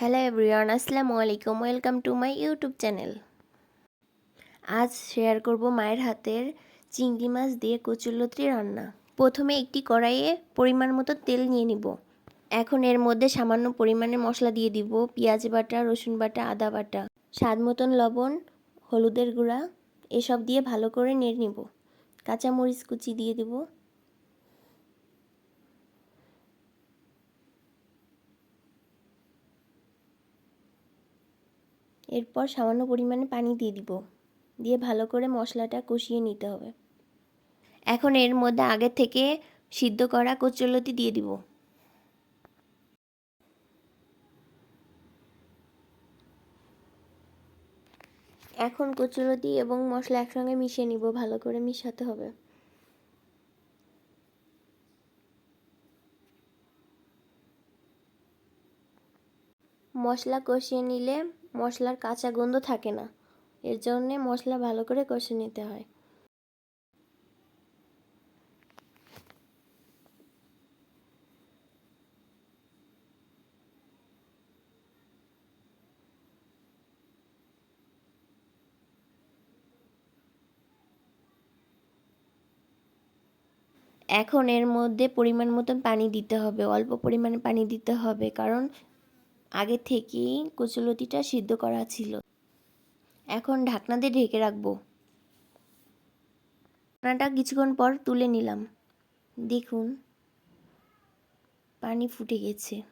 Hello everyone আসসালামু আলাইকুম welcome to my YouTube channel আজ শেয়ার করব মায়ের হাতের চিংড়ি মাছ দিয়ে কচুরলতি রান্না। প্রথমে একটি কড়াইয়ে পরিমাণ মতো তেল নিয়ে নিব। এখন এর মধ্যে সামান্য পরিমাণে মশলা দিয়ে দিব। পেঁয়াজ বাটা, রসুন বাটা, আদা বাটা। স্বাদ মতন লবণ, হলুদের গুঁড়া, এসব দিয়ে ভালো করে নেড়ে নিব। কাঁচামরিচ কুচি দিয়ে দিব। এরপর সামান্য পরিমাণে পানি দিয়ে দিব। দিয়ে ভালো করে মশলাটা কষিয়ে নিতে হবে। এখন এর মধ্যে আগে থেকে সিদ্ধ করা কচুরলতি দিয়ে দিব। এখন কচুরলতি এবং মশলা একসঙ্গে মিশিয়ে নিব, ভালো করে মিশাতে হবে। মশলা কষিয়ে নিলে মশলার কাঁচা গন্ধ থাকে না। এর জন্যে মশলা ভালো করে কষে নিতে হয়। এখন এর মধ্যে পরিমাণ মতন পানি দিতে হবে। অল্প পরিমাণে পানি দিতে হবে। কারণ আগে থেকেই কচুলতিটা সিদ্ধ করা ছিল। এখন ঢাকনা দিয়ে ঢেকে রাখব। ঢাকনাটা কিছুক্ষণ পর তুলে নিলাম। দেখুন, পানি ফুটে গেছে।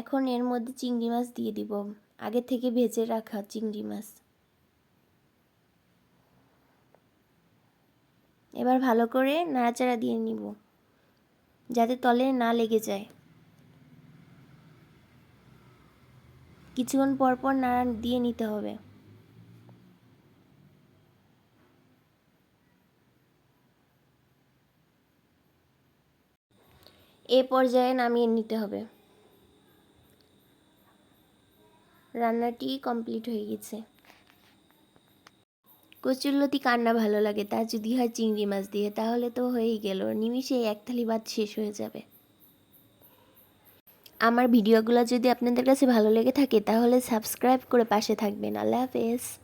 এখন এর মধ্যে চিংড়ি মাছ দিয়ে দিব। আগে থেকে ভেজে রাখা চিংড়ি মাছ। এবার ভালো করে নাড়াচাড়া দিয়ে নিব, যাতে তলে না লেগে যায়। কিছুক্ষণ পর পর নাড়া দিয়ে নিতে হবে। এ পর্যায়ে নামিয়ে নিতে হবে। রান্নাটি কমপ্লিট হয়ে গেছে। কচুরলতি কান্না ভালো লাগে? তা যদি হয় চিংড়ি মাছ দিয়ে, তাহলে তো হয়েই গেল। নিমিষে এক থালি ভাত শেষ হয়ে যাবে। আমার ভিডিওগুলো যদি আপনাদের কাছে ভালো লেগে থাকে, তাহলে সাবস্ক্রাইব করে পাশে থাকবেন। আল্লাহ হাফেজ।